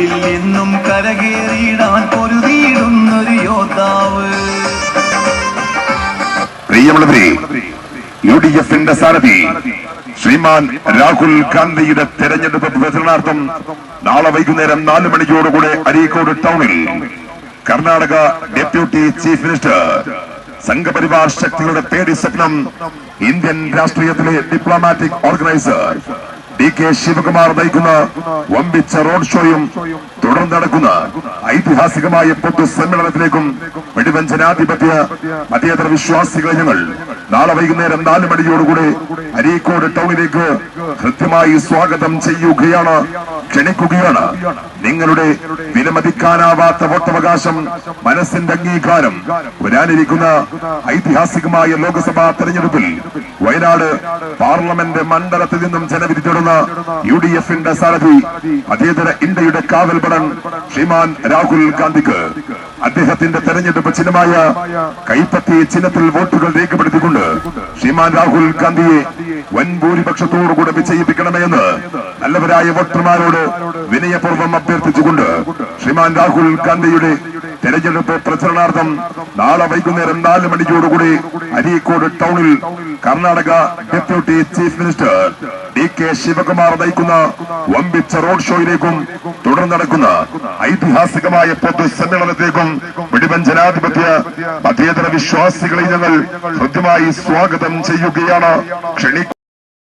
പോരിൽ എന്നും കരകേറിയിടാൻ പൊരുതിയിടുന്നൊരു യോദ്ധാവ്. പ്രിയമുള്ളവരെ U D എഫിന്റെ സാരഥി ശ്രീമാൻ രാഹുൽ ഗാന്ധിയുടെ തെരഞ്ഞെടുപ്പ് പ്രചരണാർത്ഥം നാളെ വൈകുന്നേരം നാല് മണിയോടുകൂടെ അരീക്കോട് ടൗണിൽ Karnataka deputy chief minister Sangh Parivar ശക്തികളുടെ പേടി സ്വപ്നം ഇന്ത്യൻ രാഷ്ട്രീയത്തിലെ diplomatic organiser D K Shivakumar നയിക്കുന്ന വമ്പിച്ച റോഡ് ഷോയും തുടർന്ന് നടക്കുന്ന ഐതിഹാസികമായ പൊതുസമ്മേളനത്തിലേക്കും വെടിവഞ്ചനാധിപത്യ മതേതര വിശ്വാസികളെ ഞങ്ങൾ നാളെ വൈകുന്നേരം നാല് മണിയോടുകൂടി അരീക്കോട് ടൗണിലേക്ക് കൃത്യമായി സ്വാഗതം ചെയ്യുകയാണ് ക്ഷണിക്കുകയാണ്. നിങ്ങളുടെ വിലമതിക്കാനാവാത്ത വോട്ടവകാശം മനസ്സിന്റെ അംഗീകാരം വരാനിരിക്കുന്ന ഐതിഹാസികമായ ലോക്സഭാ തെരഞ്ഞെടുപ്പിൽ വയനാട് പാർലമെന്റ് മണ്ഡലത്തിൽ നിന്നും ജനവിധി തേടുന്ന യു ഡി എഫിന്റെ സാരഥി അതേതര ഇന്ത്യയുടെ കാവൽപടൻ ശ്രീമാൻ രാഹുൽ ഗാന്ധിക്ക് അദ്ദേഹത്തിന്റെ തെരഞ്ഞെടുപ്പ് ചിഹ്നമായ കൈപ്പത്തി ചിഹ്നത്തിൽ വോട്ടുകൾ രേഖപ്പെടുത്തിക്കൊണ്ട് ശ്രീമാൻ രാഹുൽ ഗാന്ധിയെ വൻ ഭൂരിപക്ഷത്തോടുകൂടെ വിജയിപ്പിക്കണമെന്ന് നല്ലവരായ വോട്ടർമാരോട് വിനയപൂർവം അഭ്യർത്ഥിച്ചുകൊണ്ട് ശ്രീമാൻ രാഹുൽ ഗാന്ധിയുടെ തെരഞ്ഞെടുപ്പ് പ്രചരണാർത്ഥം നാളെ വൈകുന്നേരം നാല് മണിയോടുകൂടി അരീക്കോട് ടൗണിൽ Karnataka deputy chief minister D K Shivakumar നയിക്കുന്ന വമ്പിച്ച റോഡ് ഷോയിലേക്കും തുടർന്ന് നടക്കുന്ന ഐതിഹാസികമായ പൊതുസമ്മേളനത്തേക്കും വെടിവൻ ജനാധിപത്യ മതേതര വിശ്വാസികളെ ഞങ്ങൾ ഹൃദ്യമായി സ്വാഗതം ചെയ്യുകയാണ്. ക്ഷണി